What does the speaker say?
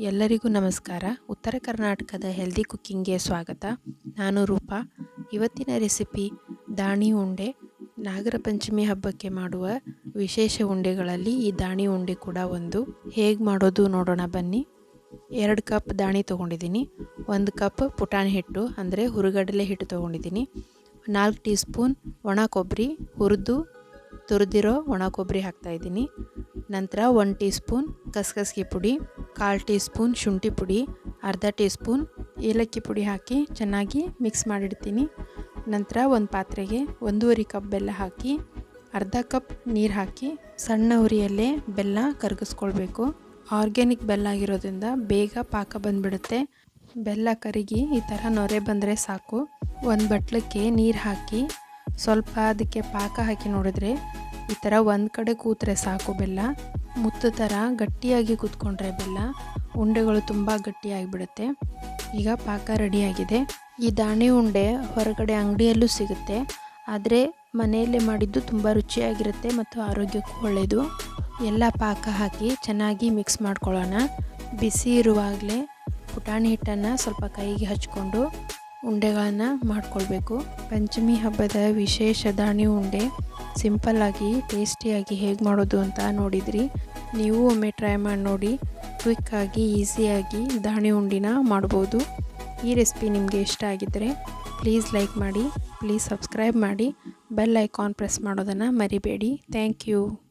ಎಲ್ಲರಿಗೂ ನಮಸ್ಕಾರ. ಉತ್ತರ ಕರ್ನಾಟಕದ ಹೆಲ್ದಿ ಕುಕ್ಕಿಂಗ್ಗೆ ಸ್ವಾಗತ. ನಾನು ರೂಪಾ. ಇವತ್ತಿನ ರೆಸಿಪಿ ದಾಣಿ ಉಂಡೆ. ನಾಗರ ಪಂಚಮಿ ಹಬ್ಬಕ್ಕೆ ಮಾಡುವ ವಿಶೇಷ ಉಂಡೆಗಳಲ್ಲಿ ಈ ದಾಣಿ ಉಂಡೆ ಕೂಡ ಒಂದು. ಹೇಗೆ ಮಾಡೋದು ನೋಡೋಣ ಬನ್ನಿ. ಎರಡು ಕಪ್ ದಾಣಿ ತೊಗೊಂಡಿದ್ದೀನಿ. ಒಂದು ಕಪ್ ಪುಟಾಣಿ ಹಿಟ್ಟು, ಅಂದರೆ ಹುರುಗಡಲೆ ಹಿಟ್ಟು ತೊಗೊಂಡಿದ್ದೀನಿ. ನಾಲ್ಕು ಟೀ ಸ್ಪೂನ್ ಒಣ ಕೊಬ್ಬರಿ, ಹುರಿದು ತುರಿದಿರೋ ಒಣ ಕೊಬ್ಬರಿ ಹಾಕ್ತಾಯಿದ್ದೀನಿ ನಂತರ ಒನ್ ಟೀ ಸ್ಪೂನ್ ಕಸಗಸಿಗೆ ಪುಡಿ, ಕಾಲು ಟೀ ಸ್ಪೂನ್ ಶುಂಠಿ ಪುಡಿ, ಅರ್ಧ ಟೀ ಸ್ಪೂನ್ ಏಲಕ್ಕಿ ಪುಡಿ ಹಾಕಿ ಚೆನ್ನಾಗಿ ಮಿಕ್ಸ್ ಮಾಡಿಡ್ತೀನಿ. ನಂತರ ಒಂದು ಪಾತ್ರೆಗೆ ಒಂದೂವರೆ ಕಪ್ ಬೆಲ್ಲ ಹಾಕಿ, ಅರ್ಧ ಕಪ್ ನೀರು ಹಾಕಿ ಸಣ್ಣ ಉರಿಯಲ್ಲೇ ಬೆಲ್ಲ ಕರಗಿಸ್ಕೊಳ್ಬೇಕು. ಆರ್ಗ್ಯಾನಿಕ್ ಬೆಲ್ಲ ಆಗಿರೋದ್ರಿಂದ ಬೇಗ ಪಾಕ ಬಂದುಬಿಡುತ್ತೆ. ಬೆಲ್ಲ ಕರಗಿ ಈ ಥರ ನೊರೆ ಬಂದರೆ ಸಾಕು. ಒಂದು ಬಟ್ಲಕ್ಕೆ ನೀರು ಹಾಕಿ ಸ್ವಲ್ಪ ಅದಕ್ಕೆ ಪಾಕ ಹಾಕಿ ನೋಡಿದ್ರೆ ಈ ಥರ ಒಂದು ಕಡೆ ಕೂತ್ರೆ ಸಾಕು ಬೆಲ್ಲ, ಮುತ್ತು ಥರ ಗಟ್ಟಿಯಾಗಿ ಕೂತ್ಕೊಂಡ್ರೆ ಬೆಲ್ಲ, ಉಂಡೆಗಳು ತುಂಬ ಗಟ್ಟಿಯಾಗಿಬಿಡುತ್ತೆ. ಈಗ ಪಾಕ ರೆಡಿಯಾಗಿದೆ. ಈ ದಾಣಿ ಉಂಡೆ ಹೊರಗಡೆ ಅಂಗಡಿಯಲ್ಲೂ ಸಿಗುತ್ತೆ. ಆದರೆ ಮನೆಯಲ್ಲೇ ಮಾಡಿದ್ದು ತುಂಬ ರುಚಿಯಾಗಿರುತ್ತೆ ಮತ್ತು ಆರೋಗ್ಯಕ್ಕೂ ಒಳ್ಳೆಯದು ಎಲ್ಲ ಪಾಕ ಹಾಕಿ ಚೆನ್ನಾಗಿ ಮಿಕ್ಸ್ ಮಾಡ್ಕೊಳ್ಳೋಣ. ಬಿಸಿ ಇರುವಾಗಲೇ ಪುಟಾಣಿ ಹಿಟ್ಟನ್ನು ಸ್ವಲ್ಪ ಕೈಗೆ ಹಚ್ಕೊಂಡು ಉಂಡೆಗಳನ್ನು ಮಾಡ್ಕೊಳ್ಬೇಕು. ಪಂಚಮಿ ಹಬ್ಬದ ವಿಶೇಷ ದಾಣಿ ಉಂಡೆ ಸಿಂಪಲ್ಲಾಗಿ ಟೇಸ್ಟಿಯಾಗಿ ಹೇಗೆ ಮಾಡೋದು ಅಂತ ನೋಡಿದ್ರಿ. ನೀವು ಒಮ್ಮೆ ಟ್ರೈ ಮಾಡಿ ನೋಡಿ. ಕ್ವಿಕ್ಕಾಗಿ ಈಸಿಯಾಗಿ ದಾಣಿ ಉಂಡಿನ ಮಾಡ್ಬೋದು. ಈ ರೆಸಿಪಿ ನಿಮಗೆ ಇಷ್ಟ ಆಗಿದ್ದರೆ ಪ್ಲೀಸ್ ಲೈಕ್ ಮಾಡಿ ಪ್ಲೀಸ್ ಸಬ್ಸ್ಕ್ರೈಬ್ ಮಾಡಿ ಬೆಲ್ ಐಕಾನ್ ಪ್ರೆಸ್ ಮಾಡೋದನ್ನು ಮರಿಬೇಡಿ. Thank you